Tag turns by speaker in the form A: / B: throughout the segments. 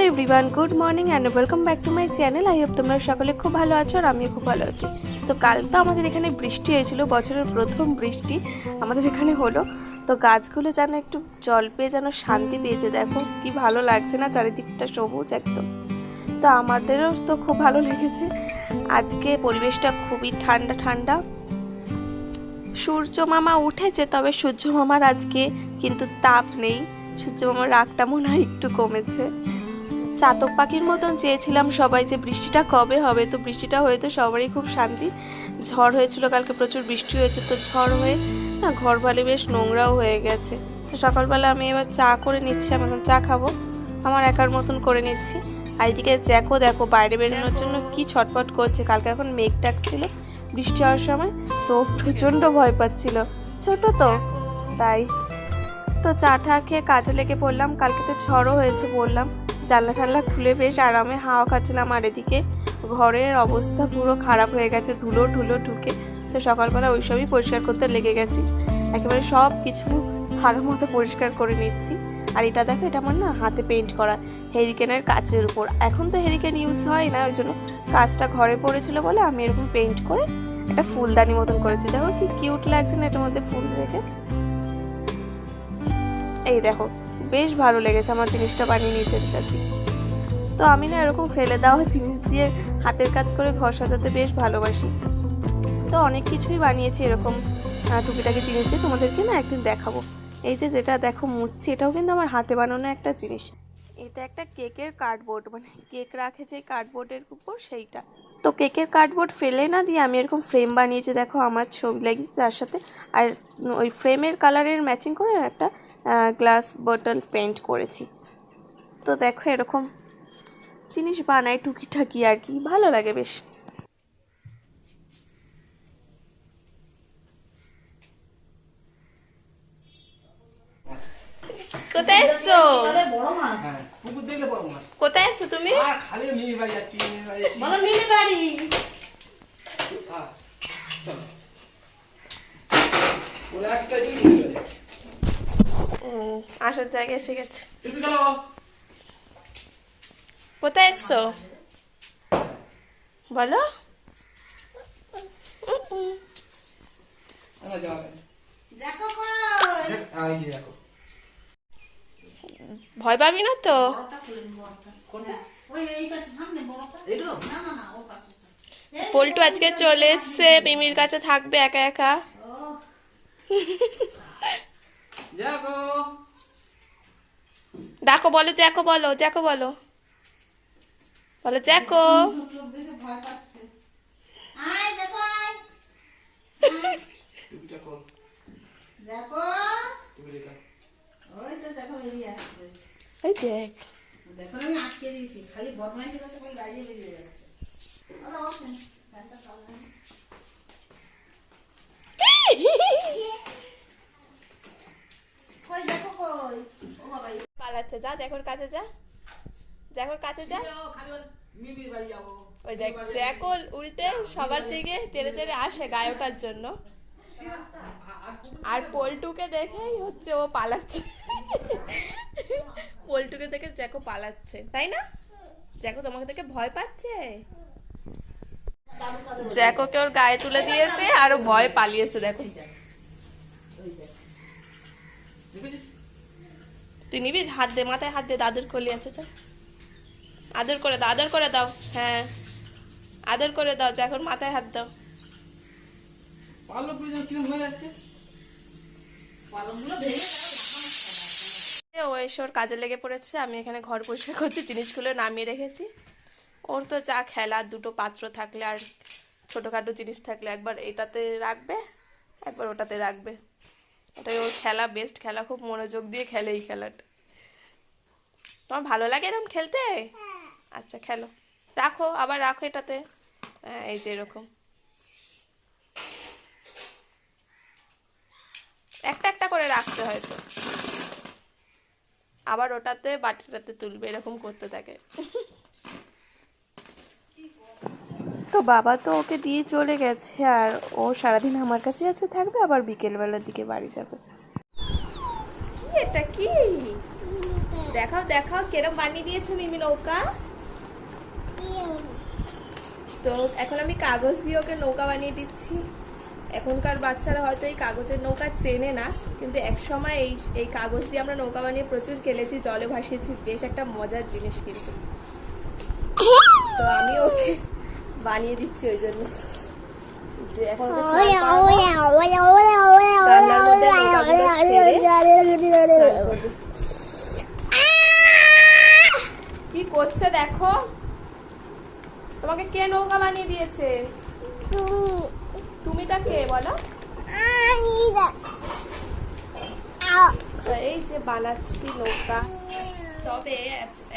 A: Hello everyone, good morning and welcome back to my channel I hope তোমরা সকলে খুব ভালো আছো আর আমিও খুব ভালো আছি। তো কাল তো আমাদের এখানে বৃষ্টি হয়েছিল, বছরের প্রথম বৃষ্টি আমাদের এখানে হলো। তো গাছগুলো যেন একটু জল পেয়ে যেন শান্তি পেয়েছে, দেখো কি ভালো লাগছে না চারিদিকটা সবুজ একদম। তো আমাদেরও তো খুব ভালো লেগেছে। আজকে পরিবেশটা খুবই ঠান্ডা ঠান্ডা। সূর্য মামা উঠেছে, তবে সূর্য মামার আজকে কিন্তু তাপ নেই। সূর্য মামার রাগটা মনে হয় একটু কমেছে। চাতক পাখির মতন চেয়েছিলাম সবাই যে বৃষ্টিটা কবে হবে। তো বৃষ্টিটা হয়ে তো সবারই খুব শান্তি। ঝড় হয়েছিল, কালকে প্রচুর বৃষ্টি হয়েছে, তো ঝড় হয়ে না ঘর বালি বেশ নোংরাও হয়ে গেছে। তো সকালবেলা আমি এবার চা করে নিচ্ছি, আমি এখন চা খাব। আমার একার মতন করে নিচ্ছি। আর এদিকে জ্যাকো দেখো, বাইরে বেরোনোর জন্য কি ছটপট করছে। কালকে এখন মেঘ ডাকছিল বৃষ্টি হওয়ার সময়, তো প্রচণ্ড ভয় পাচ্ছিল। ছোট তো, তাই। তো চা টা খেয়ে কাজে লেগে পড়লাম। কালকে তো ঝড়ও হয়েছে বললাম। জানলা ঠান্লা খুলে বেশ আরামে হাওয়া খাচ্ছিলাম আর এদিকে ঘরের অবস্থা পুরো খারাপ হয়ে গেছে, ধুলো ঠুলো ঢুকে। তো সকালবেলা ওই সবই পরিষ্কার করতে লেগে গেছি। একেবারে সব কিছু ভালো মতো পরিষ্কার করে নিচ্ছি। আর এটা দেখো, এটা আমার না হাতে পেন্ট করা হেরিকেনের কাচের উপর। এখন তো হেরিকেন ইউজ হয় না, ওই জন্য কাজটা ঘরে পড়েছিল বলে আমি এরকম পেন্ট করে একটা ফুলদানি মতন করেছি। দেখো কি কিউট লাগছে না এটার মধ্যে ফুল রেখে। এই দেখো বেশ ভালো লেগেছে আমার জিনিসটা বানিয়ে নিজের কাছে। তো আমি না এরকম ফেলে দেওয়া জিনিস দিয়ে হাতের কাজ করে ঘর সাজাতে বেশ ভালোবাসি। তো অনেক কিছুই বানিয়েছি এরকম টুকিটাকি জিনিস দিয়ে তোমাদেরকে না একদিন দেখাবো। এই যে যেটা দেখো মুচ্ছি এটাও কিন্তু আমার হাতে বানানো একটা জিনিস। এটা একটা কেকের কার্ডবোর্ড মানে কেক রাখে যে কার্ডবোর্ডের উপর সেইটা। তো কেকের কার্ডবোর্ড ফেলে না দিয়ে আমি এরকম ফ্রেম বানিয়েছি, দেখো আমার ছবি লাগিয়েছি তার সাথে। আর ওই ফ্রেমের কালারের ম্যাচিং করে একটা গ্লাস বটল পেন্ট করেছি। তো দেখো এরকম জিনিস বানাই টুকিটাকি আর কি ভালো লাগে বেশ। কোথায় এসছো?
B: হ্যাঁ,
A: কোথায় এসছো তুমি?
B: একটা দিন মেয়ে বাড়ি যাচ্ছে।
A: হুম, আসার জায়গায় এসে গেছে কোথায় এসছো বলো। ভয় পাবি না তো
C: হ্যাঁ,
A: পল্টু আজকে চলে এসছে মিমির কাছে থাকবে একা একা
B: দেখো।
A: ডাকো বলো জ্যাকো বলো জ্যাকো বলো। বলো জ্যাকো
C: দেখে আমি আটকে দিয়েছি। খালি বদমাইশি করতে খালি বাইরে বেরিয়ে যাচ্ছে দাদা বসেন ফ্যানটা চালান কই দেখো কই ও বাবা এই
A: পালাচ্ছে যা জ্যাকোর কাছে যা। জ্যাকোর কাছে যা। ওই দেখ জ্যাকো উল্টে সবার দিকে টেনে টেনে আসে গায়ে ওঠার জন্য। আর পল্টুকে দেখেই হচ্ছে ও পালাচ্ছে। পল্টুকে দেখে জ্যাকো পালাচ্ছে তাই না? জ্যাকো তোমাকে দেখে ভয় পাচ্ছে? জ্যাকোকে ওর গায়ে তুলে দিয়েছে আর ও ভয় পালিয়েছে দেখো? তুই নিবি? হাত দে মাথায় হাত দে দাদুর কলি আছে তো আদর করে দাও আদর করে দাও হ্যাঁ। আদর করে দাও জ্যাকোর মাথায় হাত দাও।
B: হয়ে
A: ও এসে ওর কাজে লেগে পড়েছে আমি এখানে ঘর পরিষ্কার করছি জিনিসগুলো নামিয়ে রেখেছি। ওর তো চা খেলা দুটো পাত্র থাকলে আর ছোটোখাটো জিনিস থাকলে একবার এটাতে রাখবে একবার ওটাতে রাখবে। এটাই ওর খেলা বেস্ট খেলা খুব মনোযোগ দিয়ে খেলে এই খেলাটা। তোমার ভালো লাগে এরকম খেলতে? আচ্ছা খেলো। রাখো আবার রাখো এটাতে। হ্যাঁ এই যে এরকম। একটা একটা করে রাখতে হয়তো আবার ওটাতে বাটিটাতে তুলবে এরকম করতে থাকে। তো বাবা তো ওকে দিয়ে চলে গেছে আর ও সারাদিন আমার কাছে আছে থাকবে আবার বিকেলবেলার দিকে বাড়ি যাবে। কি এটা কি?
D: দেখাও দেখাও কেরম বানিয়ে দিয়েছে মিমি নৌকা? তো এখন আমি কাগজ দিয়ে ওকে নৌকা বানিয়ে দিচ্ছি। এখনকার বাচ্চারা হয়তো এই কাগজের নৌকা চেনে না কিন্তু এক সময় এই এই কাগজ দিয়ে আমরা নৌকা বানিয়ে প্রচুর খেলেছি জলে ভাসিয়েছি বেশ একটা মজার জিনিস কিন্তু। তো আমি ওকে বানিয়ে দিচ্ছি ওই জন্য। যে এখন মধ্যে নৌকাগুলো ছেড়ে স্নান করবে। কি করছে দেখো। তোমাকে কে নৌকা বানিয়ে দিয়েছে? তুমিটা কে বলো? এই যে বানাচ্ছি নৌকা। তবে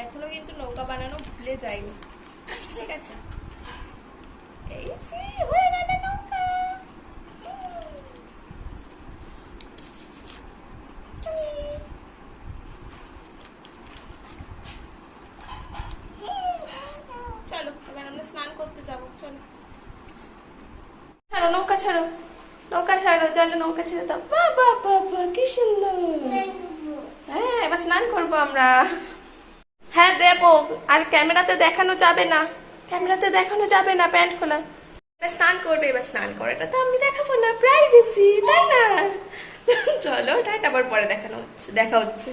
D: এখনও কিন্তু নৌকা বানানো ভুলে যায়নি ঠিক আছে? এই হয়ে গেল নৌকা চলো এবার আমরা স্নান করতে যাব চলো ছাড়ো নৌকা ছাড়ো চলো নৌকা ছেড়ে দাও। বাবা বাবা কি সুন্দর। হ্যাঁ এবার স্নান করব আমরা। হ্যাঁ দেবো। আর ক্যামেরাতে দেখানো যাবে না। ক্যামেরাতে দেখানো যাবে না প্যান্ট খোলা। স্নান করবে এবার স্নান করাটা তো আমি দেখাবো না প্রাইভেসি তাই না? চলো ওটা আবার পরে দেখানো হচ্ছে দেখা হচ্ছে।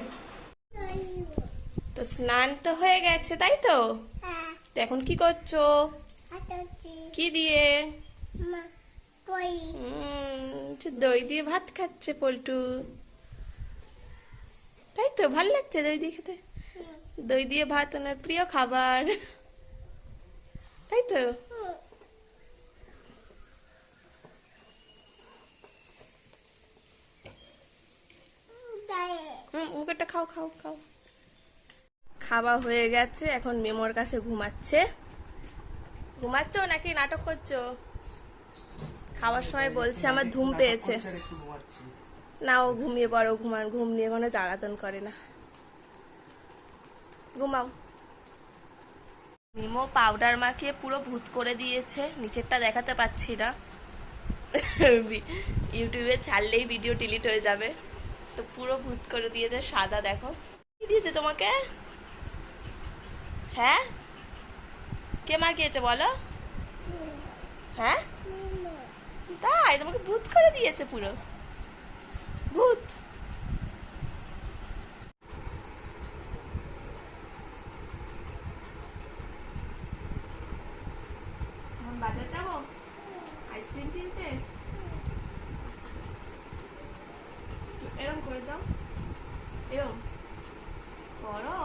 D: তো স্নান তো হয়ে গেছে তাই তো? তো এখন কি করছ? কি দিয়ে? দই। দিয়ে ভাত খাচ্ছে পল্টু। তাই তো ভালো লাগছে দই দিয়ে খেতে? দই দিয়ে ভাত ওনার প্রিয় খাবার। তাই তো? হুম মুখেরটা খাও খাও খাও। খাওয়া হয়ে গেছে এখন মেমোর কাছে ঘুমাচ্ছে। ঘুমাচ্ছ নাকি নাটক করছ? খাওয়ার সময় বলছে, আমার ধুম পেয়েছে। না ও ঘুমিয়ে পড়ো, ঘুমান, ঘুম নিয়ে কোনো জ্বালাতন করে না। ঘুমাও। মিমো পাউডার মাখিয়ে পুরো ভূত করে দিয়েছে, নিচেরটা দেখাতে পাচ্ছি না। ইউটিউবে ছাড়লেই ভিডিও ডিলিট হয়ে যাবে। তো পুরো ভূত করে দিয়েছে, সাদা দেখো। কি দিয়েছে তোমাকে? হ্যাঁ? কে মাখিয়েছে বলো? হ্যাঁ? তাই, তোমাকে ভূত করে দিয়েছে পুরো। ভূত। বাজার আইসক্রিম কিনতে? করে দাও। এরম। করো।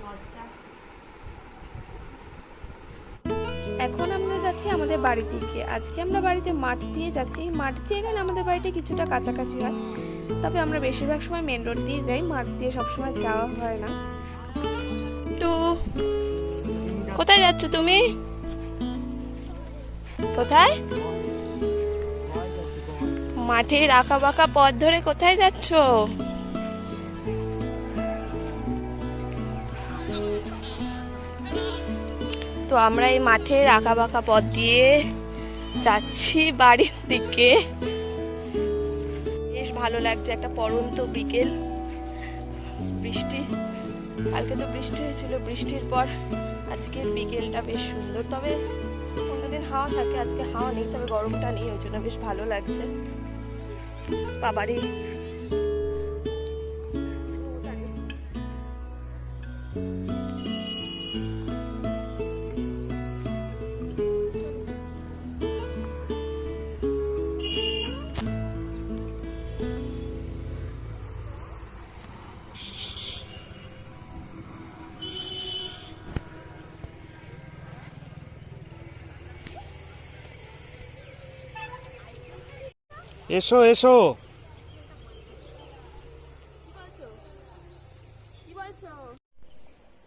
D: লজ্জা। এখন যাচ্ছি আমাদের বাড়ির দিকে আজকে আমরা বাড়িতে মাঠ দিয়ে যাচ্ছি। মাঠ দিয়ে গেলে আমাদের বাড়িটা কিছুটা কাছাকাছি হয়। তবে আমরা বেশিরভাগ সময় মেন রোড দিয়ে যাই। মাঠ দিয়ে সবসময় যাওয়া হয় না। টু, কোথায় যাচ্ছ তুমি? কোথায়? মাঠের আঁকা বাঁকা পথ ধরে কোথায় যাচ্ছ? তো আমরা এই মাঠের আঁকা বাঁকা পথ দিয়ে যাচ্ছি বাড়ির দিকে। বেশ ভালো লাগছে, একটা পরন্ত বিকেল। বৃষ্টি, কালকে তো বৃষ্টি হয়েছিল, বৃষ্টির পর আজকের বিকেলটা বেশ সুন্দর। তবে অন্যদিন হাওয়া থাকে, আজকে হাওয়া নেই, তবে গরমটা নেই, ওই জন্য বেশ ভালো লাগছে। বাবারই
E: এসো এসো।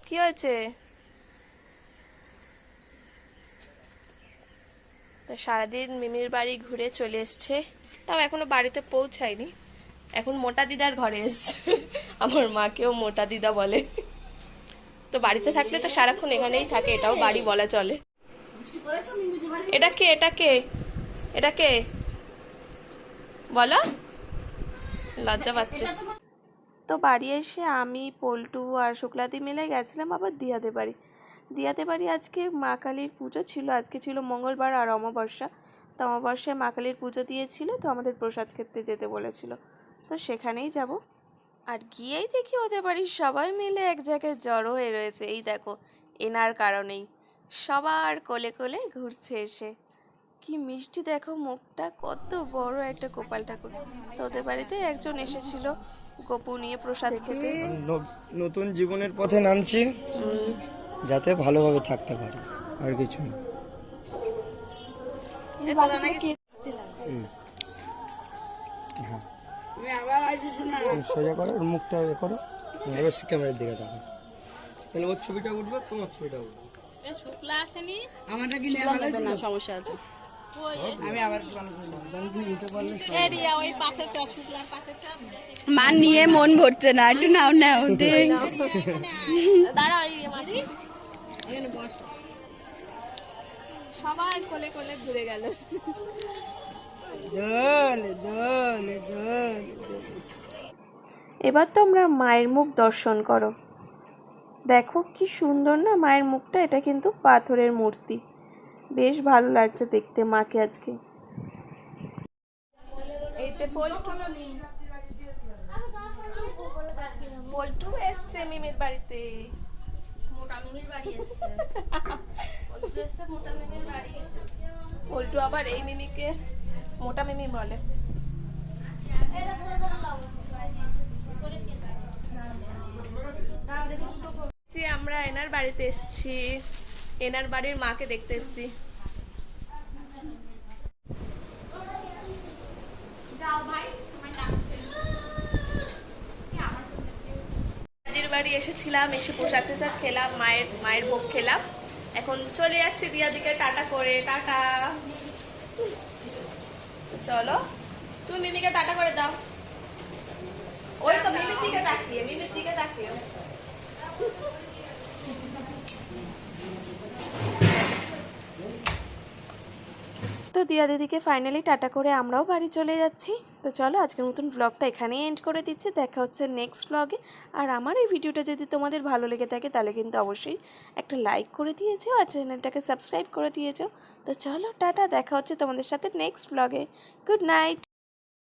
D: কি হয়েছে? তো সারাদিন মিমির বাড়ি ঘুরে চলে এসছে। তাও এখনও বাড়িতে পৌঁছায়নি। এখন মোটা দিদার ঘরে এসছে। আমার মাকেও মোটা দিদা বলে। তো বাড়িতে থাকলে তো সারাক্ষণ এখানেই থাকে, এটাও বাড়ি বলা চলে। এটা কে এটা কে? এটা কে? বলো। লজ্জা পাচ্ছে।
A: তো বাড়ি এসে আমি, পল্টু আর শুক্লাদি মিলে গেছিলাম আবার দিয়াতে বাড়ি। দিয়াতে বাড়ি আজকে মা কালীর পুজো ছিল। আজকে ছিল মঙ্গলবার আর অমাবস্যা। তো অমাবস্যায় মা কালীর পুজো দিয়েছিল, তো আমাদের প্রসাদ খেতে যেতে বলেছিল। তো সেখানেই যাব। আর গিয়েই দেখি ওদের বাড়ির সবাই মিলে এক জায়গায় জড়ো হয়ে রয়েছে। এই দেখো, এনার কারণেই। সবার কোলে কোলে ঘুরছে এসে। কি মিষ্টি দেখো মুখটা কত বড় একটা গোপাল ঠাকুর। তো ওদের বাড়িতে একজন এসেছিল গপু নিয়ে প্রসাদ খেতে।
E: নতুন জীবনের পথে নামছি যাতে ভালোভাবে থাকতে পারি আর কিছু না। হ্যাঁ। সোজা করো ওর মুখটা এ করো এবার ক্যামেরার দিকে দেখো তাহলে ওর ছবিটা উঠবে তোমার ছবিটা উঠবে।
F: মা নিয়ে মন ভরছে না। একটু নাও নাও দেখ
A: কোলে কোলে ঘুরে গেল। এবার তো আমরা মায়ের মুখ দর্শন করো। দেখো কি সুন্দর না মায়ের মুখটা এটা কিন্তু পাথরের মূর্তি। বেশ ভালো লাগছে দেখতে মাকে আজকে। এই যে পল্টু। পল্টু এসছে মিমির বাড়িতে।
D: মোটা মিমির বাড়ি এসছে। পল্টু এসছে মোটা মিমির বাড়ি।
A: পল্টু আবার এই মিমিকে মোটা মিমি বলে। যে আমরা এনার বাড়িতে এসেছি। এনার বাড়ির মাকে দেখতে এসেছি। বাড়ি এসেছিলাম এসে পোশাক টোশাক খেলাম মায়ের মায়ের ভোগ খেলাম। এখন চলে যাচ্ছি দিয়া দিকে টাটা করে টাটা। চলো। তুমি মিমিকে টাটা করে দাও। ওই তো মিমির দিকে তাকিয়ে মিমির দিকে তাকিয়ে। দিয়া দিদিকে ফাইনালি টাটা করে আমরাও বাড়ি চলে যাচ্ছি। তো চলো আজকের মতন ব্লগটা এখানেই এন্ড করে দিচ্ছি। দেখা হচ্ছে নেক্সট ব্লগে আর আমার এই ভিডিওটা যদি তোমাদের ভালো লেগে থাকে, তাহলে কিন্তু অবশ্যই একটা লাইক করে দিয়েছ আর চ্যানেলটাকে সাবস্ক্রাইব করে দিয়েছ তো চলো টাটা, দেখা হচ্ছে তোমাদের সাথে নেক্সট ব্লগে গুড নাইট